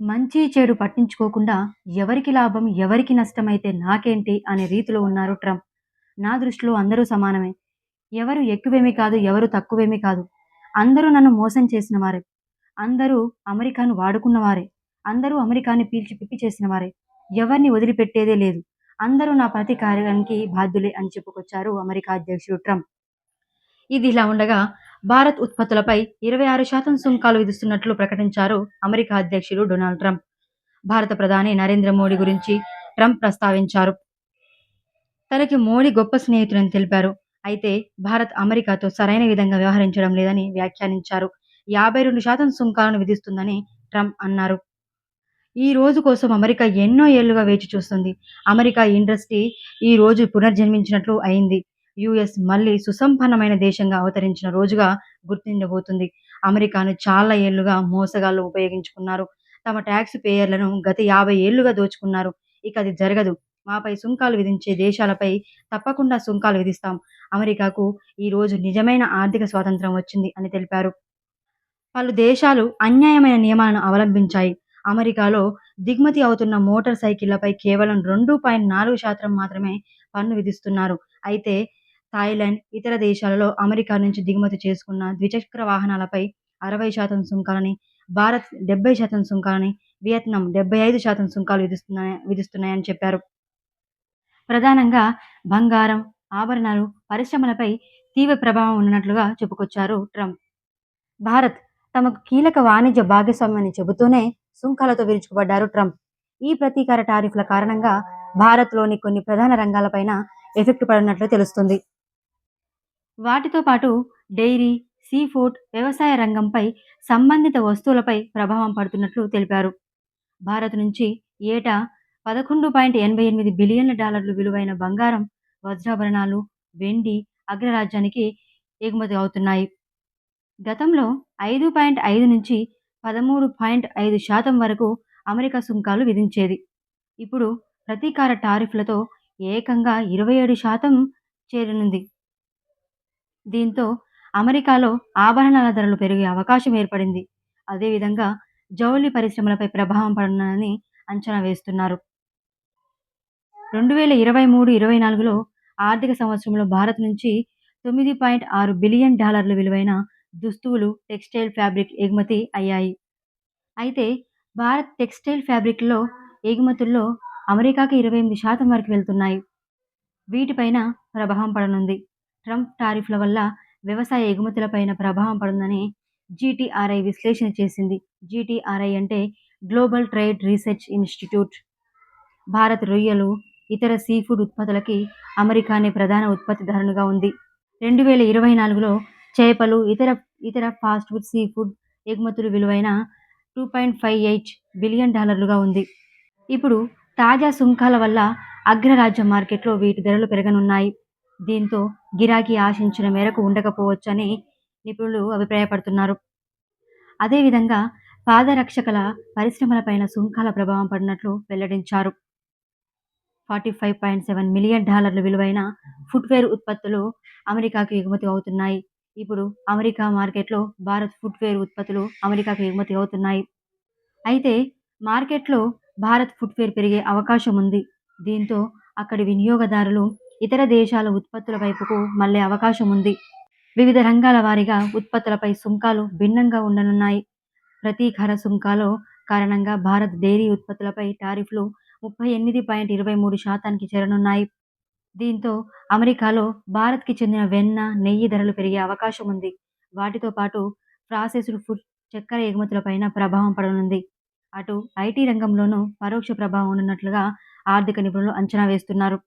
మంచి చెడు పట్టించుకోకుండా ఎవరికి లాభం ఎవరికి నష్టమైతే నాకేంటి అనే రీతిలో ఉన్నారు ట్రంప్. నా దృష్టిలో అందరూ సమానమే. ఎవరు ఎక్కువేమీ కాదు ఎవరు తక్కువేమీ కాదు. అందరూ నన్ను మోసం చేసిన వారే అందరూ అమెరికాను వాడుకున్నవారే. అందరూ అమెరికాని పీల్చి పిప్పి చేసిన వారే ఎవరిని వదిలిపెట్టేదే లేదు. అందరూ నా ప్రతి కార్యానికి బాధ్యులే అని చెప్పుకొచ్చారు అమెరికా అధ్యక్షుడు ట్రంప్. ఇది ఇలా ఉండగా భారత్ ఉత్పత్తులపై ఇరవై ఆరు శాతం సుంకాలు విధిస్తున్నట్లు ప్రకటించారు అమెరికా అధ్యక్షుడు డొనాల్డ్ ట్రంప్. భారత ప్రధాని నరేంద్ర మోడీ గురించి ట్రంప్ ప్రస్తావించారు. తనకి మోడీ గొప్ప స్నేహితుడని తెలిపారు. అయితే భారత్ అమెరికాతో సరైన విధంగా వ్యవహరించడం లేదని వ్యాఖ్యానించారు. యాభై రెండు శాతం సుంకాలను విధిస్తుందని ట్రంప్ అన్నారు. ఈ రోజు కోసం అమెరికా ఎన్నో ఏళ్ళుగా వేచి చూస్తుంది. అమెరికా ఇండస్ట్రీ ఈ రోజు పునర్జన్మించినట్లు అయింది. యుఎస్ మళ్ళీ సుసంపన్నమైన దేశంగా అవతరించిన రోజుగా గుర్తించబోతుంది. అమెరికాను చాలా ఏళ్ళుగా మోసగాళ్ళు ఉపయోగించుకున్నారు. తమ ట్యాక్స్ పేయర్లను గత యాభై ఏళ్ళుగా దోచుకున్నారు. ఇక అది జరగదు. మాపై సుంకాలు విధించే దేశాలపై తప్పకుండా సుంకాలు విధిస్తాం. అమెరికాకు ఈ రోజు నిజమైన ఆర్థిక స్వాతంత్రం వచ్చింది అని తెలిపారు. పలు దేశాలు అన్యాయమైన నియమాలను అవలంబించాయి. అమెరికాలో దిగుమతి అవుతున్న మోటార్ సైకిళ్ళపై కేవలం రెండు పాయింట్ నాలుగు శాతం మాత్రమే పన్ను విధిస్తున్నారు. అయితే థాయిలాండ్ ఇతర దేశాలలో అమెరికా నుంచి దిగుమతి చేసుకున్న ద్విచక్ర వాహనాలపై అరవై శాతం సుంకాలని భారత్ డెబ్బై శాతం సుంకాలని వియత్నాం డెబ్బై ఐదు శాతం సుంకాలు విధిస్తున్నాయి విధిస్తున్నాయని చెప్పారు. ప్రధానంగా బంగారం ఆభరణాలు పరిశ్రమలపై తీవ్ర ప్రభావం ఉన్నట్లుగా చెప్పుకొచ్చారు ట్రంప్. భారత్ తమకు కీలక వాణిజ్య భాగస్వామ్యాన్ని చెబుతూనే సుంకాలతో విరుచుకుపడ్డారు ట్రంప్. ఈ ప్రతీకార టారిఫ్ల కారణంగా భారత్లోని కొన్ని ప్రధాన రంగాలపైన ఎఫెక్ట్ పడినట్లు తెలుస్తుంది. వాటితో పాటు డైరీ సీ ఫుడ్ వ్యవసాయ రంగంపై సంబంధిత వస్తువులపై ప్రభావం పడుతున్నట్లు తెలిపారు. భారత్ నుంచి ఏటా పదకొండు పాయింట్ ఎనభై ఎనిమిది బిలియన్ల డాలర్లు విలువైన బంగారం వజ్రాభరణాలు వెండి అగ్రరాజ్యానికి ఎగుమతి అవుతున్నాయి. గతంలో ఐదు పాయింట్ ఐదు నుంచి పదమూడు పాయింట్ ఐదు శాతం వరకు అమెరికా సుంకాలు విధించేది. ఇప్పుడు ప్రతీకార టారిఫ్లతో ఏకంగా ఇరవై ఏడు శాతం చేరనుంది. దీంతో అమెరికాలో ఆభరణాల ధరలు పెరిగే అవకాశం ఏర్పడింది. అదేవిధంగా జౌళి పరిశ్రమలపై ప్రభావం పడనుందని అంచనా వేస్తున్నారు. రెండు వేల ఇరవై మూడు ఇరవై నాలుగులో ఆర్థిక సంవత్సరంలో భారత్ నుంచి తొమ్మిది పాయింట్ ఆరు బిలియన్ డాలర్ల విలువైన దుస్తువులు టెక్స్టైల్ ఫ్యాబ్రిక్ ఎగుమతి అయ్యాయి. అయితే భారత్ టెక్స్టైల్ ఫ్యాబ్రిక్లో ఎగుమతుల్లో అమెరికాకి ఇరవై ఎనిమిది శాతం వరకు వెళ్తున్నాయి. వీటిపైన ప్రభావం పడనుంది. ట్రంప్ టారిఫ్ల వల్ల వ్యవసాయ ఎగుమతులపైన ప్రభావం పడుందని జీటీఆర్ఐ విశ్లేషణ చేసింది. జీటీఆర్ఐ అంటే global trade research institute. Bharat రొయ్యలు ఇతర సీ ఫుడ్ ఉత్పత్తులకి అమెరికానే ప్రధాన ఉత్పత్తిదారునిగా ఉంది. రెండు వేల ఇరవై నాలుగులో చేపలు ఇతర ఇతర ఫాస్ట్ ఫుడ్ సీ ఫుడ్ ఎగుమతులు విలువైన two point five eight billion డాలర్లుగా ఉంది. ఇప్పుడు తాజా సుంకాల వల్ల అగ్రరాజ్య మార్కెట్లో వీటి ధరలు పెరగనున్నాయి. దీంతో గిరాకీ ఆశించిన మేరకు ఉండకపోవచ్చని నిపుణులు అభిప్రాయపడుతున్నారు. అదేవిధంగా పాదరక్షకల పరిశ్రమలపైన సుంకాల ప్రభావం పడినట్లు వెల్లడించారు. Forty five point seven million డాలర్ల విలువైన ఫుట్వేర్ ఉత్పత్తులు అమెరికాకు ఎగుమతి అవుతున్నాయి. ఇప్పుడు అమెరికా మార్కెట్లో భారత్ ఫుట్వేర్ ఉత్పత్తులు అమెరికాకు ఎగుమతి అవుతున్నాయి. అయితే మార్కెట్లో భారత్ ఫుట్వేర్ పెరిగే అవకాశం ఉంది. దీంతో అక్కడి వినియోగదారులు ఇతర దేశాల ఉత్పత్తుల వైపుకు మళ్ళీ అవకాశం ఉంది. వివిధ రంగాల వారీగా ఉత్పత్తులపై సుంకాలు భిన్నంగా ఉండనున్నాయి. ప్రతీకార సుంకాలు కారణంగా భారత్ డైరీ ఉత్పత్తులపై టారిఫ్లు ముప్పై ఎనిమిది పాయింట్ ఇరవై మూడు శాతానికి చేరనున్నాయి. దీంతో అమెరికాలో భారత్కి చెందిన వెన్న నెయ్యి ధరలు పెరిగే అవకాశం ఉంది. వాటితో పాటు ప్రాసెస్డ్ ఫుడ్ చక్కెర ఎగుమతులపైన ప్రభావం పడనుంది. అటు ఐటీ రంగంలోనూ పరోక్ష ప్రభావం ఉన్నట్లుగా ఆర్థిక నిపుణులు అంచనా వేస్తున్నారు.